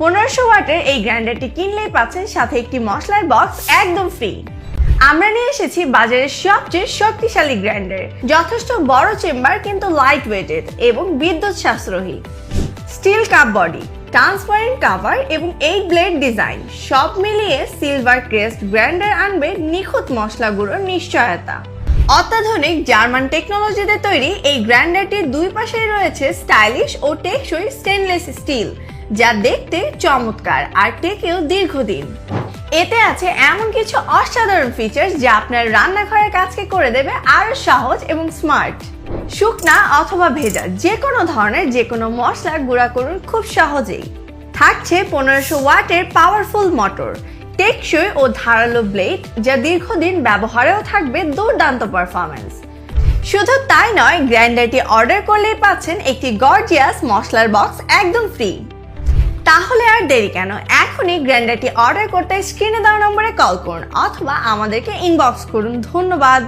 পনেরোশো ওয়াটের এই গ্রাইন্ডারটি কিনলেই পাচ্ছেন সাথে একটি মশলার বক্স একদম ফ্রি আমরা নিয়ে এসেছি বাজারের সবচেয়ে শক্তিশালী গ্রাইন্ডার, যথেষ্ট বড় চেম্বার কিন্তু লাইট ওয়েটেড এবং বিদ্যুৎ সাশ্রয়ী steel cup body transparent cover এবং এই ব্লেড ডিজাইন সব মিলিয়ে সিলভার ক্রেস্ট গ্রাইন্ডার আনবে নিখুঁত মশলাগুলোর নিশ্চয়তা। অত্যাধুনিক জার্মান টেকনোলজিতে তৈরি এই গ্র্যান্ডারটির দুই পাশেই রয়েছে স্টাইলিশ ও টেকসই স্টেনলেস স্টিল যা দেখতে চমৎকার আর টেকেও দীর্ঘদিন। এতে আছে এমন কিছু অসাধারণ ফিচার্স যা আপনার রান্নাঘরের কাজকে করে দেবে আরও সহজ এবং স্মার্ট শুকনা অথবা ভেজা যে কোনো ধরনের যে কোনো মশলা গুঁড়া করুন খুব সহজেই। থাকছে পনেরোশো ওয়াটের পাওয়ারফুল মোটর টেকসই ও ধারালো ব্লেড, যা দীর্ঘদিন ব্যবহারেও থাকবে দুর্দান্ত পারফরমেন্স শুধু তাই নয়, গ্রাইন্ডারটি অর্ডার করলেই পাচ্ছেন একটি গর্জিয়াস মশলার বক্স একদম ফ্রি তাহলে আর দেরি কেন? এখনই গ্রাইন্ডারটি অর্ডার করতে স্ক্রিনে দেওয়া নম্বরে কল করুন অথবা আমাদেরকে ইনবক্স করুন। ধন্যবাদ।